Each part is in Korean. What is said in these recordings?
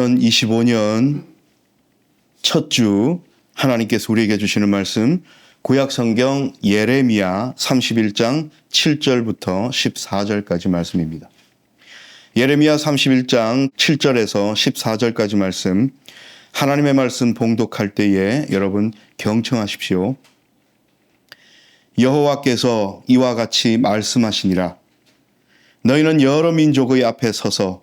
2025년 첫 주 하나님께서 우리에게 주시는 말씀 구약 성경 예레미야 31장 7절부터 14절까지 말씀입니다. 예레미야 31장 7절에서 14절까지 말씀 하나님의 말씀 봉독할 때에 여러분 경청하십시오. 여호와께서 이와 같이 말씀하시니라 너희는 여러 민족의 앞에 서서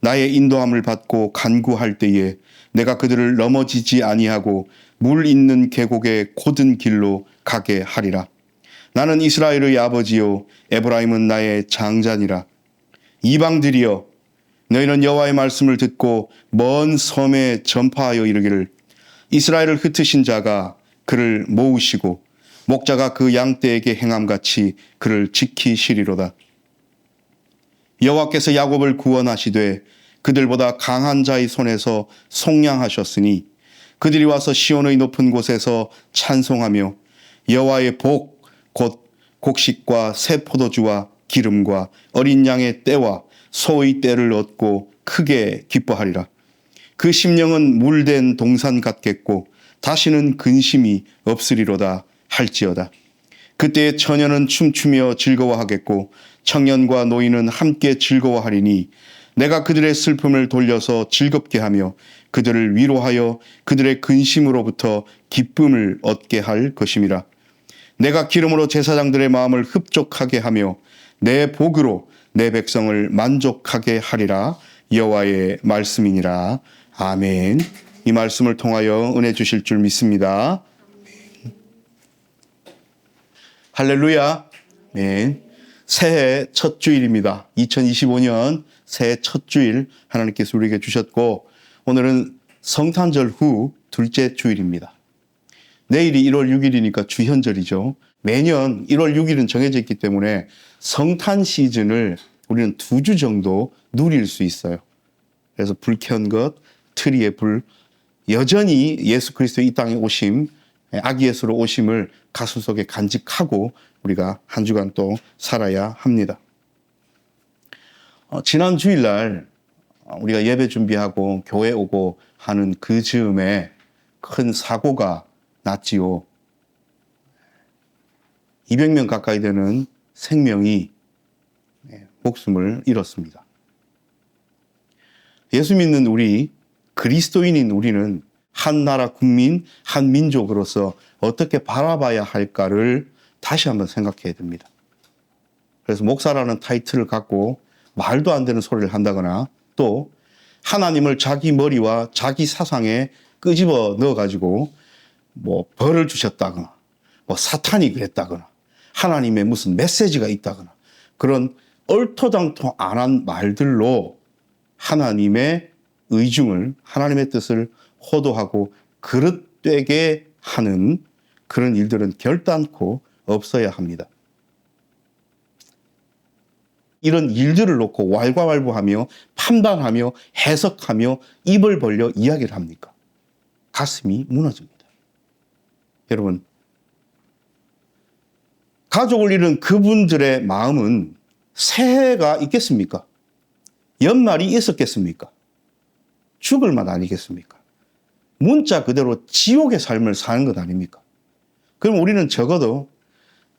나의 인도함을 받고 간구할 때에 내가 그들을 넘어지지 아니하고 물 있는 계곡의 곧은 길로 가게 하리라. 나는 이스라엘의 아버지요 에브라임은 나의 장자니라. 이방들이여 너희는 여호와의 말씀을 듣고 먼 섬에 전파하여 이르기를 이스라엘을 흩으신 자가 그를 모으시고 목자가 그 양떼에게 행함같이 그를 지키시리로다. 여호와께서 야곱을 구원하시되 그들보다 강한 자의 손에서 속량하셨으니 그들이 와서 시온의 높은 곳에서 찬송하며 여호와의 복 곧 곡식과 새 포도주와 기름과 어린 양의 때와 소의 때를 얻고 크게 기뻐하리라. 그 심령은 물된 동산 같겠고 다시는 근심이 없으리로다 할지어다. 그때 처녀는 춤추며 즐거워하겠고 청년과 노인은 함께 즐거워하리니 내가 그들의 슬픔을 돌려서 즐겁게 하며 그들을 위로하여 그들의 근심으로부터 기쁨을 얻게 할 것임이라. 내가 기름으로 제사장들의 마음을 흡족하게 하며 내 복으로 내 백성을 만족하게 하리라. 여호와의 말씀이니라. 아멘. 이 말씀을 통하여 은혜 주실 줄 믿습니다. 할렐루야. 아멘. 새해 첫 주일입니다. 2025년 새해 첫 주일 하나님께서 우리에게 주셨고 오늘은 성탄절 후 둘째 주일입니다. 내일이 1월 6일이니까 주현절이죠. 매년 1월 6일은 정해져 있기 때문에 성탄 시즌을 우리는 두 주 정도 누릴 수 있어요. 그래서 불 켠 것, 트리의 불, 여전히 예수 그리스도의 이 땅에 오심, 아기 예수로 오심을 가슴 속에 간직하고 우리가 한 주간 또 살아야 합니다. 어, 지난 주일날 우리가 예배 준비하고 교회 오고 하는 그 즈음에 큰 사고가 났지요. 200명 가까이 되는 생명이 예, 목숨을 잃었습니다. 예수 믿는 우리 그리스도인인 우리는 한 나라 국민, 한 민족으로서 어떻게 바라봐야 할까를 다시 한번 생각해야 됩니다. 그래서 목사라는 타이틀을 갖고 말도 안 되는 소리를 한다거나 또 하나님을 자기 머리와 자기 사상에 끄집어 넣어가지고 뭐 벌을 주셨다거나 뭐 사탄이 그랬다거나 하나님의 무슨 메시지가 있다거나 그런 얼토당토 안 한 말들로 하나님의 의중을 하나님의 뜻을 호도하고 그릇되게 하는 그런 일들은 결단코 없어야 합니다. 이런 일들을 놓고 왈가왈부하며 판단하며 해석하며 입을 벌려 이야기를 합니까? 가슴이 무너집니다. 여러분, 가족을 잃은 그분들의 마음은 새해가 있겠습니까? 연말이 있었겠습니까? 죽을 맛 아니겠습니까? 문자 그대로 지옥의 삶을 사는 것 아닙니까? 그럼 우리는 적어도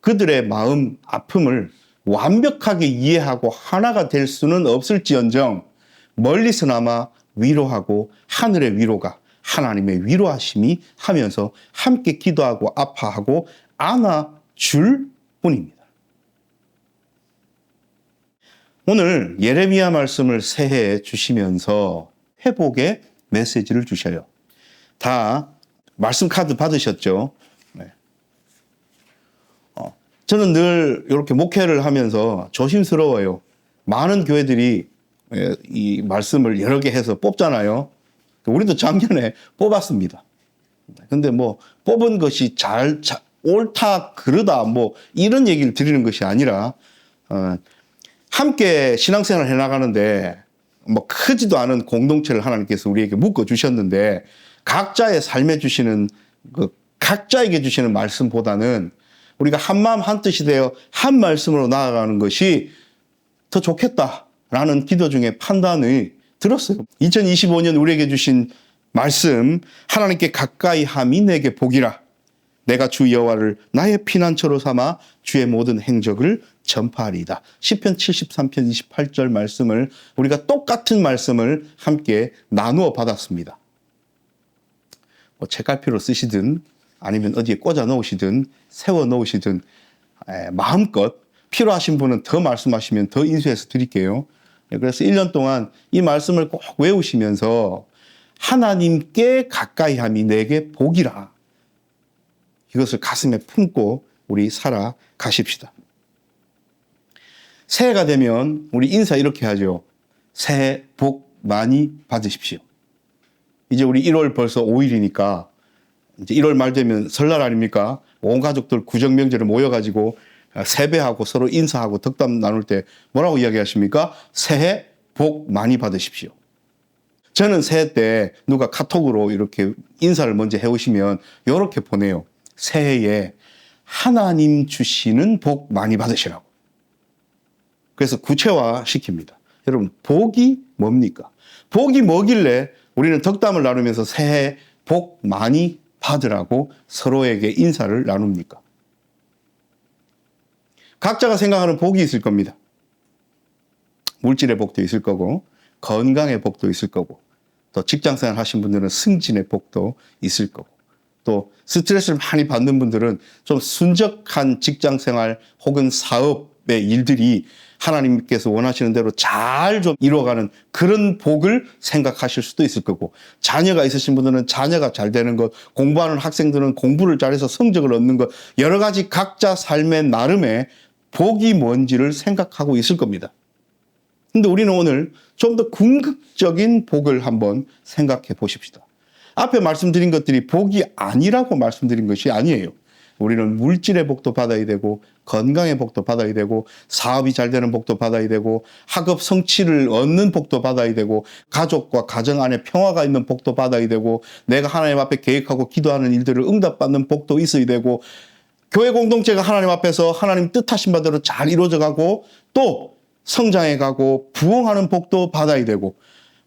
그들의 마음 아픔을 완벽하게 이해하고 하나가 될 수는 없을지언정 멀리서나마 위로하고 하늘의 위로가 하나님의 위로하심이 하면서 함께 기도하고 아파하고 안아줄 뿐입니다. 오늘 예레미야 말씀을 새해에 주시면서 회복의 메시지를 주셔요. 다 말씀 카드 받으셨죠? 저는 늘 이렇게 목회를 하면서 조심스러워요. 많은 교회들이 예, 이 말씀을 여러 개 해서 뽑잖아요. 우리도 작년에 뽑았습니다. 근데 뭐 뽑은 것이 잘, 자, 옳다 그러다 뭐 이런 얘기를 드리는 것이 아니라 어, 함께 신앙생활을 해나가는데 뭐 크지도 않은 공동체를 하나님께서 우리에게 묶어 주셨는데 각자의 삶에 주시는 그 각자에게 주시는 말씀보다는 우리가 한 마음 한 뜻이 되어 한 말씀으로 나아가는 것이 더 좋겠다라는 기도 중에 판단을 들었어요. 2025년 우리에게 주신 말씀 하나님께 가까이 함이 내게 복이라 내가 주 여호와를 나의 피난처로 삼아 주의 모든 행적을 전파하리이다. 시편 73편 28절 말씀을 우리가 똑같은 말씀을 함께 나누어 받았습니다. 뭐 책갈피로 쓰시든 아니면 어디에 꽂아 놓으시든 세워 놓으시든 에, 마음껏 필요하신 분은 더 말씀하시면 더 인수해서 드릴게요. 예, 그래서 1년 동안 이 말씀을 꼭 외우시면서 하나님께 가까이 함이 내게 복이라. 이것을 가슴에 품고 우리 살아 가십시다. 새해가 되면 우리 인사 이렇게 하죠. 새해 복 많이 받으십시오. 이제 우리 1월 벌써 5일이니까 이제 1월 말 되면 설날 아닙니까? 온 가족들 구정 명절에 모여가지고 세배하고 서로 인사하고 덕담 나눌 때 뭐라고 이야기하십니까? 새해 복 많이 받으십시오. 저는 새해 때 누가 카톡으로 이렇게 인사를 먼저 해오시면 이렇게 보내요. 새해에 하나님 주시는 복 많이 받으시라고. 그래서 구체화 시킵니다. 여러분, 복이 뭡니까? 복이 뭐길래 우리는 덕담을 나누면서 새해 복 많이 받으라고 서로에게 인사를 나눕니까? 각자가 생각하는 복이 있을 겁니다. 물질의 복도 있을 거고, 건강의 복도 있을 거고, 또 직장생활 하신 분들은 승진의 복도 있을 거고, 또 스트레스를 많이 받는 분들은 좀 순적한 직장생활 혹은 사업의 일들이 하나님께서 원하시는 대로 잘 좀 이루어가는 그런 복을 생각하실 수도 있을 거고 자녀가 있으신 분들은 자녀가 잘 되는 것 공부하는 학생들은 공부를 잘해서 성적을 얻는 것 여러 가지 각자 삶의 나름의 복이 뭔지를 생각하고 있을 겁니다. 근데 우리는 오늘 좀 더 궁극적인 복을 한번 생각해 보십시다. 앞에 말씀드린 것들이 복이 아니라고 말씀드린 것이 아니에요. 우리는 물질의 복도 받아야 되고 건강의 복도 받아야 되고 사업이 잘 되는 복도 받아야 되고 학업 성취를 얻는 복도 받아야 되고 가족과 가정 안에 평화가 있는 복도 받아야 되고 내가 하나님 앞에 계획하고 기도하는 일들을 응답받는 복도 있어야 되고 교회 공동체가 하나님 앞에서 하나님 뜻하신 바대로 잘 이루어져 가고 또 성장해 가고 부흥하는 복도 받아야 되고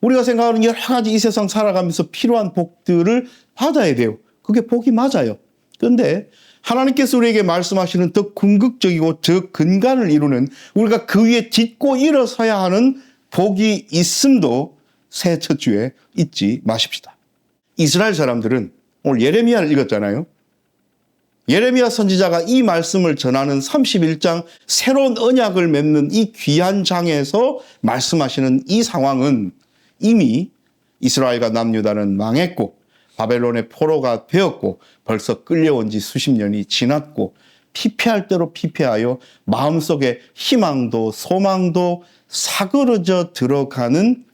우리가 생각하는 여러 가지 이 세상 살아가면서 필요한 복들을 받아야 돼요. 그게 복이 맞아요. 그런데 하나님께서 우리에게 말씀하시는 더 궁극적이고 저 근간을 이루는 우리가 그 위에 딛고 일어서야 하는 복이 있음도 새해 첫 주에 잊지 마십시다. 이스라엘 사람들은 오늘 예레미야를 읽었잖아요. 예레미야 선지자가 이 말씀을 전하는 31장 새로운 언약을 맺는 이 귀한 장에서 말씀하시는 이 상황은 이미 이스라엘과 남유다는 망했고 바벨론의 포로가 되었고 벌써 끌려온 지 수십 년이 지났고 피폐할 대로 피폐하여 마음속에 희망도 소망도 사그러져 들어가는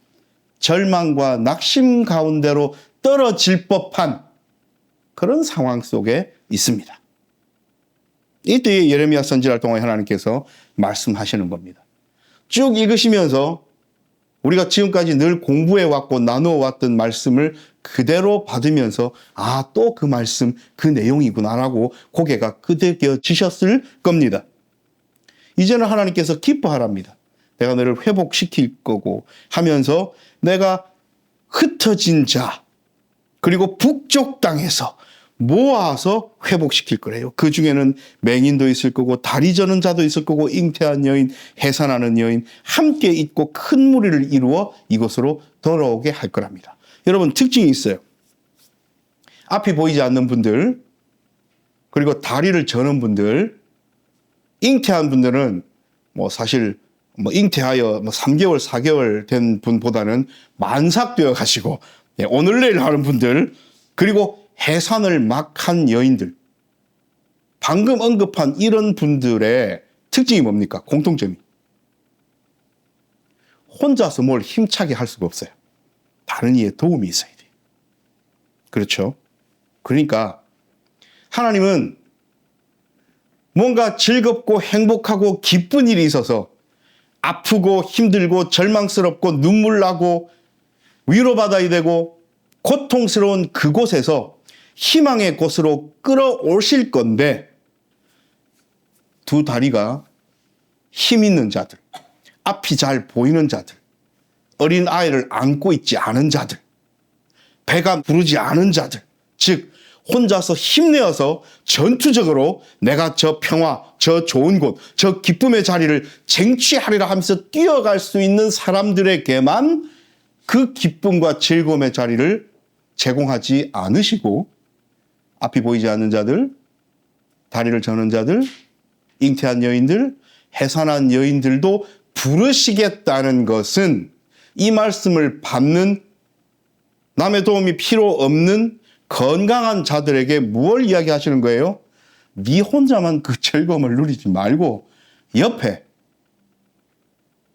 절망과 낙심 가운데로 떨어질 법한 그런 상황 속에 있습니다. 이때 예레미야 선지자를 통해 하나님께서 말씀하시는 겁니다. 쭉 읽으시면서 우리가 지금까지 늘 공부해 왔고 나누어 왔던 말씀을 그대로 받으면서 아, 또 그 말씀, 그 내용이구나라고 고개가 끄덕여지셨을 겁니다. 이제는 하나님께서 기뻐하랍니다. 내가 너를 회복시킬 거고 하면서 내가 흩어진 자, 그리고 북쪽 땅에서 모아서 회복시킬 거래요. 그 중에는 맹인도 있을 거고 다리 저는 자도 있을 거고 잉태한 여인, 해산하는 여인 함께 있고 큰 무리를 이루어 이곳으로 돌아오게 할 거랍니다. 여러분 특징이 있어요. 앞이 보이지 않는 분들 그리고 다리를 저는 분들 잉태한 분들은 뭐 사실 뭐 잉태하여 뭐 3개월, 4개월 된 분보다는 만삭되어 가시고 예, 오늘 내일 하는 분들 그리고 해산을 막 한 여인들, 방금 언급한 이런 분들의 특징이 뭡니까? 공통점이. 혼자서 뭘 힘차게 할 수가 없어요. 다른 이의 도움이 있어야 돼요. 그렇죠? 그러니까 하나님은 뭔가 즐겁고 행복하고 기쁜 일이 있어서 아프고 힘들고 절망스럽고 눈물 나고 위로받아야 되고 고통스러운 그곳에서 희망의 곳으로 끌어오실 건데 두 다리가 힘 있는 자들, 앞이 잘 보이는 자들, 어린 아이를 안고 있지 않은 자들, 배가 부르지 않은 자들, 즉 혼자서 힘내어서 전투적으로 내가 저 평화, 저 좋은 곳, 저 기쁨의 자리를 쟁취하리라 하면서 뛰어갈 수 있는 사람들에게만 그 기쁨과 즐거움의 자리를 제공하지 않으시고 앞이 보이지 않는 자들, 다리를 저는 자들, 잉태한 여인들, 해산한 여인들도 부르시겠다는 것은 이 말씀을 받는 남의 도움이 필요 없는 건강한 자들에게 무엇 이야기하시는 거예요? 네 혼자만 그 즐거움을 누리지 말고 옆에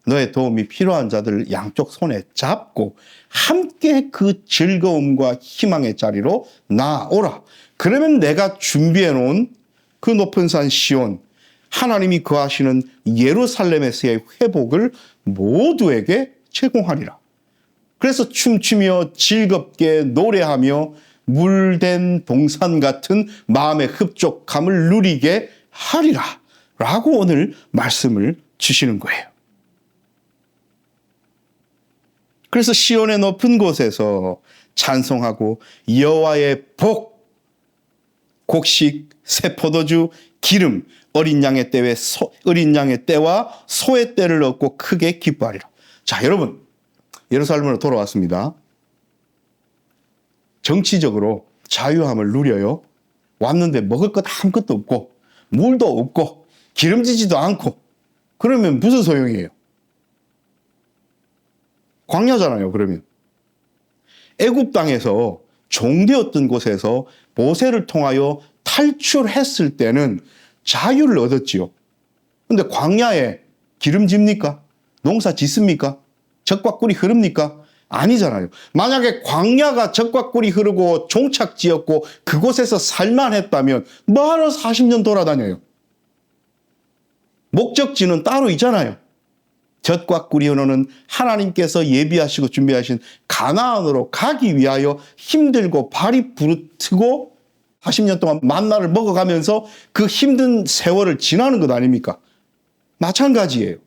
너의 도움이 필요한 자들을 양쪽 손에 잡고 함께 그 즐거움과 희망의 자리로 나오라. 그러면 내가 준비해 놓은 그 높은 산 시온 하나님이 거하시는 예루살렘에서의 회복을 모두에게 제공하리라. 그래서 춤추며 즐겁게 노래하며 물된 동산 같은 마음의 흡족함을 누리게 하리라. 라고 오늘 말씀을 주시는 거예요. 그래서 시온의 높은 곳에서 찬송하고 여호와의 복, 곡식, 새 포도주, 기름, 어린 양의 때에 소, 어린 양의 때와 소의 때를 얻고 크게 기뻐하리라. 자, 여러분 예루살렘으로 돌아왔습니다. 정치적으로 자유함을 누려요. 왔는데 먹을 것 아무것도 없고 물도 없고 기름지지도 않고 그러면 무슨 소용이에요? 광야잖아요. 그러면 애굽 땅에서 종되었던 곳에서 모세를 통하여 탈출했을 때는 자유를 얻었지요. 근데 광야에 기름집니까? 농사 짓습니까? 적과 꿀이 흐릅니까? 아니잖아요. 만약에 광야가 적과 꿀이 흐르고 종착지였고 그곳에서 살만 했다면 뭐하러 40년 돌아다녀요? 목적지는 따로 있잖아요. 젖과 꿀이 흐르는 하나님께서 예비하시고 준비하신 가나안으로 가기 위하여 힘들고 발이 부르트고 40년 동안 만나를 먹어가면서 그 힘든 세월을 지나는 것 아닙니까? 마찬가지예요.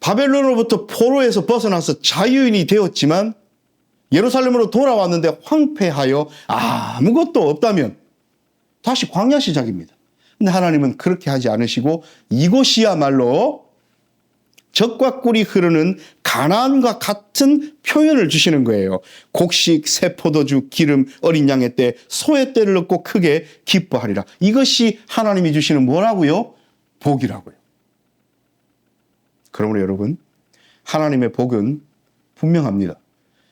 바벨론으로부터 포로에서 벗어나서 자유인이 되었지만 예루살렘으로 돌아왔는데 황폐하여 아무것도 없다면 다시 광야 시작입니다. 근데 하나님은 그렇게 하지 않으시고 이곳이야말로 적과 꿀이 흐르는 가나안과 같은 표현을 주시는 거예요. 곡식, 새 포도주, 기름, 어린 양의 때, 소의 때를 얻고 크게 기뻐하리라. 이것이 하나님이 주시는 뭐라고요? 복이라고요. 그러므로 여러분, 하나님의 복은 분명합니다.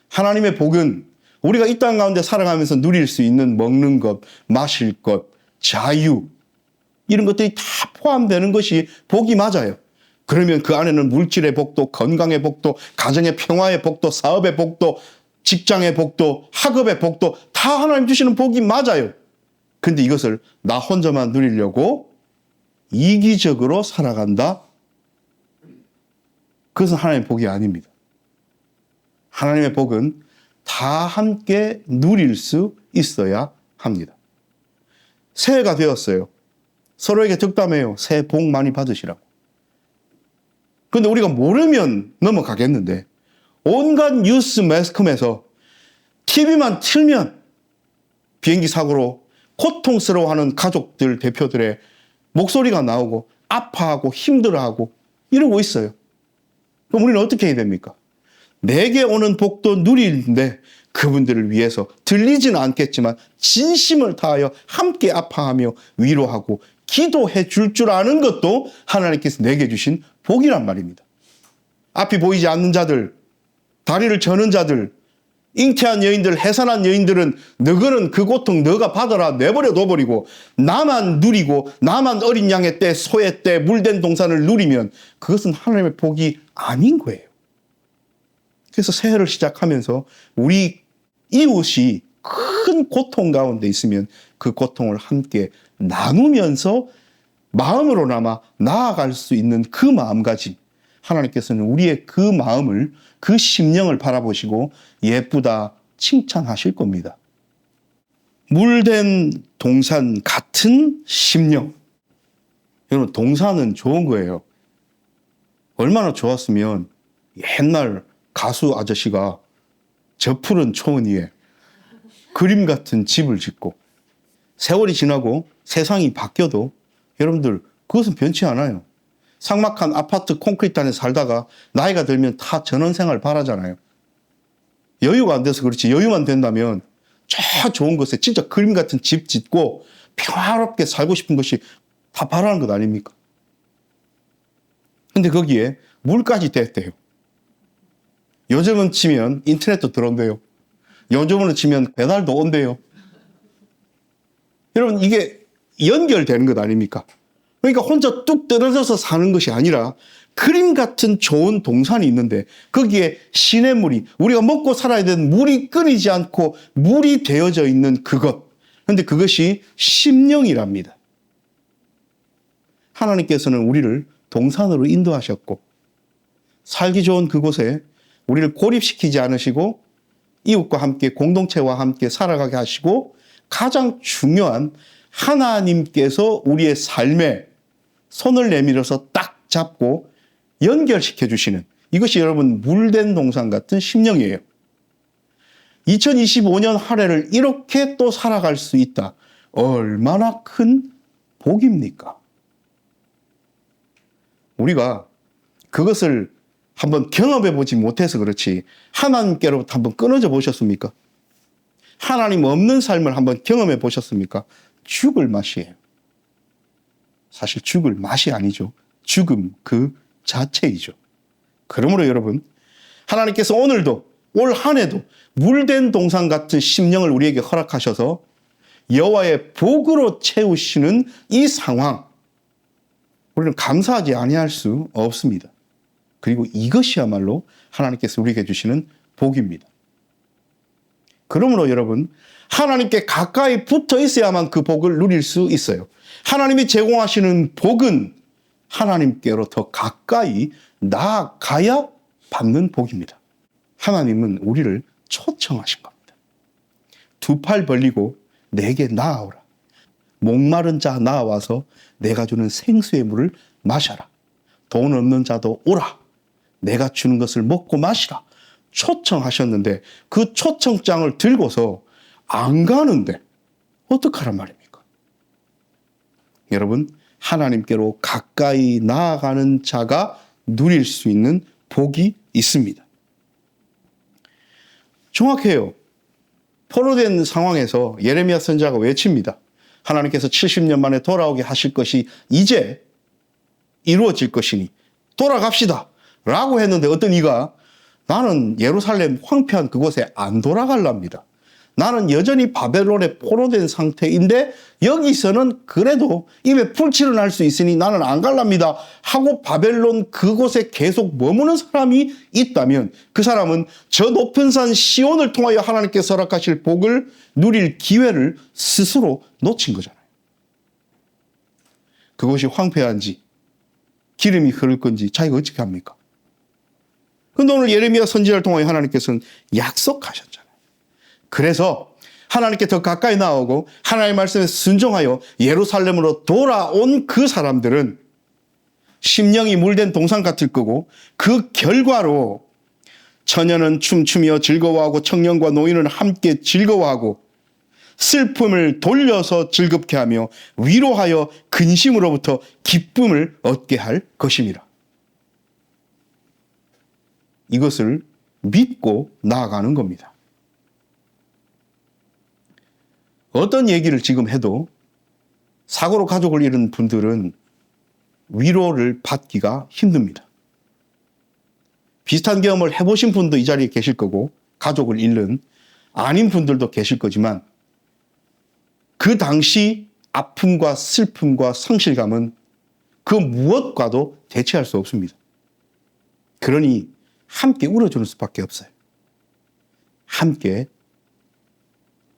하나님의 복은 우리가 이 땅 가운데 살아가면서 누릴 수 있는 먹는 것, 마실 것, 자유, 이런 것들이 다 포함되는 것이 복이 맞아요. 그러면 그 안에는 물질의 복도, 건강의 복도, 가정의 평화의 복도, 사업의 복도, 직장의 복도, 학업의 복도 다 하나님 주시는 복이 맞아요. 근데 이것을 나 혼자만 누리려고 이기적으로 살아간다? 그것은 하나님의 복이 아닙니다. 하나님의 복은 다 함께 누릴 수 있어야 합니다. 새해가 되었어요. 서로에게 득담해요. 새해 복 많이 받으시라고. 근데 우리가 모르면 넘어가겠는데 온갖 뉴스 매스컴에서 TV만 틀면 비행기 사고로 고통스러워하는 가족들 대표들의 목소리가 나오고 아파하고 힘들어하고 이러고 있어요. 그럼 우리는 어떻게 해야 됩니까? 내게 오는 복도 누리는데 그분들을 위해서 들리지는 않겠지만 진심을 다하여 함께 아파하며 위로하고 기도해 줄줄 아는 것도 하나님께서 내게 주신 복이란 말입니다. 앞이 보이지 않는 자들, 다리를 저는 자들, 잉태한 여인들, 해산한 여인들은 너거는 그 고통 너가 받아라 내버려 둬버리고 나만 누리고 나만 어린 양의 때, 소의 때, 물된 동산을 누리면 그것은 하나님의 복이 아닌 거예요. 그래서 새해를 시작하면서 우리 이웃이 큰 고통 가운데 있으면 그 고통을 함께 나누면서 마음으로나마 나아갈 수 있는 그 마음가짐. 하나님께서는 우리의 그 마음을, 그 심령을 바라보시고 예쁘다 칭찬하실 겁니다. 물된 동산 같은 심령. 여러분, 동산은 좋은 거예요. 얼마나 좋았으면 옛날 가수 아저씨가 저 푸른 초원 위에 그림 같은 집을 짓고 세월이 지나고 세상이 바뀌어도 여러분들 그것은 변치 않아요. 삭막한 아파트 콘크리트 안에 살다가 나이가 들면 다 전원생활 바라잖아요. 여유가 안 돼서 그렇지 여유만 된다면 저 좋은 곳에 진짜 그림 같은 집 짓고 평화롭게 살고 싶은 것이 다 바라는 것 아닙니까? 근데 거기에 물까지 됐대요. 요즘은 치면 인터넷도 들어온대요. 요즘으로 치면 배달도 온대요. 여러분 이게 연결되는 것 아닙니까? 그러니까 혼자 뚝 떨어져서 사는 것이 아니라 그림 같은 좋은 동산이 있는데 거기에 시냇물이 우리가 먹고 살아야 되는 물이 끊이지 않고 물이 되어져 있는 그것. 그런데 그것이 심령이랍니다. 하나님께서는 우리를 동산으로 인도하셨고 살기 좋은 그곳에 우리를 고립시키지 않으시고 이웃과 함께 공동체와 함께 살아가게 하시고 가장 중요한 하나님께서 우리의 삶에 손을 내밀어서 딱 잡고 연결시켜 주시는 이것이 여러분 물된 동산 같은 심령이에요. 2025년 한 해를 이렇게 또 살아갈 수 있다. 얼마나 큰 복입니까? 우리가 그것을 한번 경험해 보지 못해서 그렇지 하나님께로부터 한번 끊어져 보셨습니까? 하나님 없는 삶을 한번 경험해 보셨습니까? 죽을 맛이에요. 사실 죽을 맛이 아니죠. 죽음 그 자체이죠. 그러므로 여러분, 하나님께서 오늘도 올 한 해도 물된 동상 같은 심령을 우리에게 허락하셔서 여호와의 복으로 채우시는 이 상황, 우리는 감사하지 아니할 수 없습니다. 그리고 이것이야말로 하나님께서 우리에게 주시는 복입니다. 그러므로 여러분, 하나님께 가까이 붙어 있어야만 그 복을 누릴 수 있어요. 하나님이 제공하시는 복은 하나님께로 더 가까이 나아가야 받는 복입니다. 하나님은 우리를 초청하신 겁니다. 두 팔 벌리고 내게 나아오라. 목마른 자 나와서 내가 주는 생수의 물을 마셔라. 돈 없는 자도 오라. 내가 주는 것을 먹고 마시라. 초청하셨는데 그 초청장을 들고서 안 가는데 어떡하란 말입니까? 여러분, 하나님께로 가까이 나아가는 자가 누릴 수 있는 복이 있습니다. 정확해요. 포로된 상황에서 예레미야 선자가 외칩니다. 하나님께서 70년 만에 돌아오게 하실 것이 이제 이루어질 것이니 돌아갑시다. 라고 했는데 어떤 이가 나는 예루살렘 황폐한 그곳에 안 돌아갈랍니다. 나는 여전히 바벨론에 포로된 상태인데 여기서는 그래도 입에 풀칠을 날 수 있으니 나는 안 갈랍니다. 하고 바벨론 그곳에 계속 머무는 사람이 있다면 그 사람은 저 높은 산 시온을 통하여 하나님께서 허락하실 복을 누릴 기회를 스스로 놓친 거잖아요. 그것이 황폐한지 기름이 흐를 건지 자기가 어떻게 합니까? 근데 오늘 예레미야 선지자를 통하여 하나님께서는 약속하셨잖아요. 그래서 하나님께 더 가까이 나오고 하나님의 말씀에 순종하여 예루살렘으로 돌아온 그 사람들은 심령이 물된 동상 같을 거고 그 결과로 처녀는 춤추며 즐거워하고 청년과 노인은 함께 즐거워하고 슬픔을 돌려서 즐겁게 하며 위로하여 근심으로부터 기쁨을 얻게 할 것입니다. 이것을 믿고 나아가는 겁니다. 어떤 얘기를 지금 해도 사고로 가족을 잃은 분들은 위로를 받기가 힘듭니다. 비슷한 경험을 해보신 분도 이 자리에 계실 거고, 가족을 잃는 아닌 분들도 계실 거지만, 그 당시 아픔과 슬픔과 상실감은 그 무엇과도 대체할 수 없습니다. 그러니 함께 울어주는 수밖에 없어요. 함께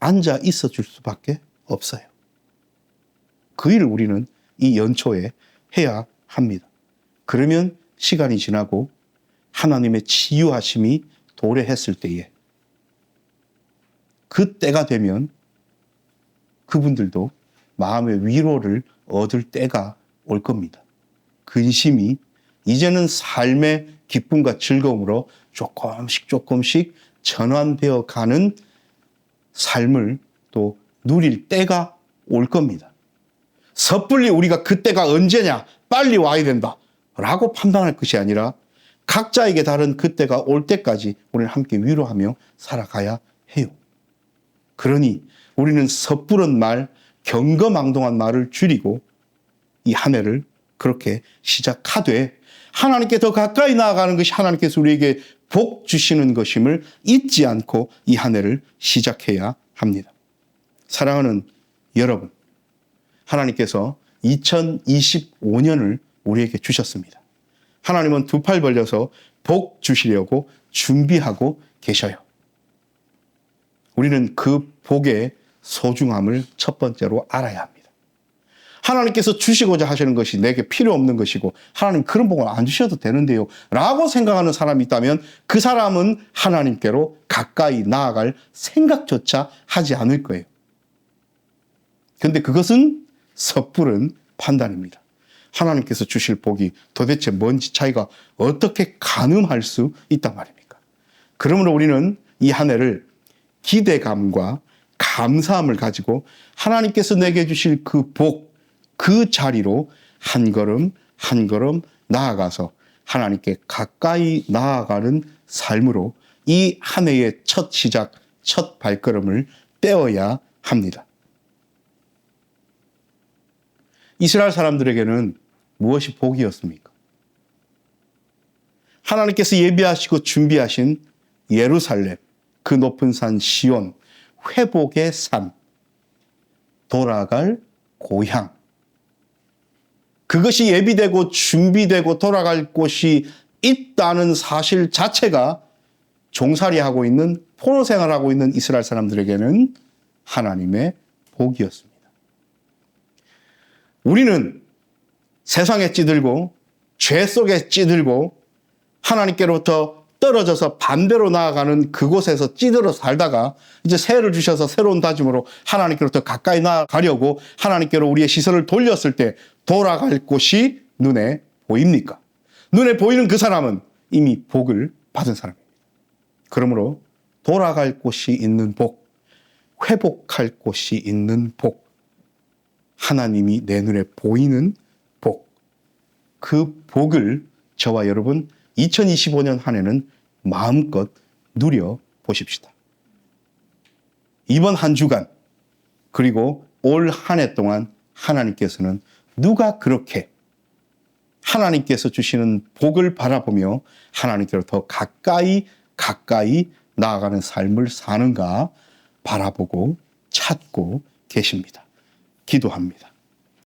앉아 있어 줄 수밖에 없어요. 그 일을 우리는 이 연초에 해야 합니다. 그러면 시간이 지나고 하나님의 치유하심이 도래했을 때에 그 때가 되면 그분들도 마음의 위로를 얻을 때가 올 겁니다. 근심이 이제는 삶의 기쁨과 즐거움으로 조금씩 조금씩 전환되어 가는 삶을 또 누릴 때가 올 겁니다. 섣불리 우리가 그때가 언제냐, 빨리 와야 된다. 라고 판단할 것이 아니라 각자에게 다른 그때가 올 때까지 우리는 함께 위로하며 살아가야 해요. 그러니 우리는 섣부른 말, 경거망동한 말을 줄이고 이 한 해를 그렇게 시작하되 하나님께 더 가까이 나아가는 것이 하나님께서 우리에게 복 주시는 것임을 잊지 않고 이 한 해를 시작해야 합니다. 사랑하는 여러분, 하나님께서 2025년을 우리에게 주셨습니다. 하나님은 두 팔 벌려서 복 주시려고 준비하고 계셔요. 우리는 그 복의 소중함을 첫 번째로 알아야 합니다. 하나님께서 주시고자 하시는 것이 내게 필요 없는 것이고 하나님 그런 복을 안 주셔도 되는데요. 라고 생각하는 사람이 있다면 그 사람은 하나님께로 가까이 나아갈 생각조차 하지 않을 거예요. 근데 그것은 섣부른 판단입니다. 하나님께서 주실 복이 도대체 뭔지 차이가 어떻게 가늠할 수 있단 말입니까? 그러므로 우리는 이 한 해를 기대감과 감사함을 가지고 하나님께서 내게 주실 그 복, 그 자리로 한 걸음 한 걸음 나아가서 하나님께 가까이 나아가는 삶으로 이 한 해의 첫 시작, 첫 발걸음을 떼어야 합니다. 이스라엘 사람들에게는 무엇이 복이었습니까? 하나님께서 예비하시고 준비하신 예루살렘, 그 높은 산 시온, 회복의 산, 돌아갈 고향. 그것이 예비되고 준비되고 돌아갈 곳이 있다는 사실 자체가 종살이하고 있는 포로 생활하고 있는 이스라엘 사람들에게는 하나님의 복이었습니다. 우리는 세상에 찌들고 죄 속에 찌들고 하나님께로부터 떨어져서 반대로 나아가는 그곳에서 찌들어 살다가 이제 새해를 주셔서 새로운 다짐으로 하나님께로부터 가까이 나아가려고 하나님께로 우리의 시선을 돌렸을 때 돌아갈 곳이 눈에 보입니까? 눈에 보이는 그 사람은 이미 복을 받은 사람입니다. 그러므로 돌아갈 곳이 있는 복, 회복할 곳이 있는 복, 하나님이 내 눈에 보이는 복, 그 복을 저와 여러분 2025년 한 해는 마음껏 누려 보십시다. 이번 한 주간 그리고 올 한 해 동안 하나님께서는 누가 그렇게 하나님께서 주시는 복을 바라보며 하나님께로 더 가까이 가까이 나아가는 삶을 사는가 바라보고 찾고 계십니다. 기도합니다.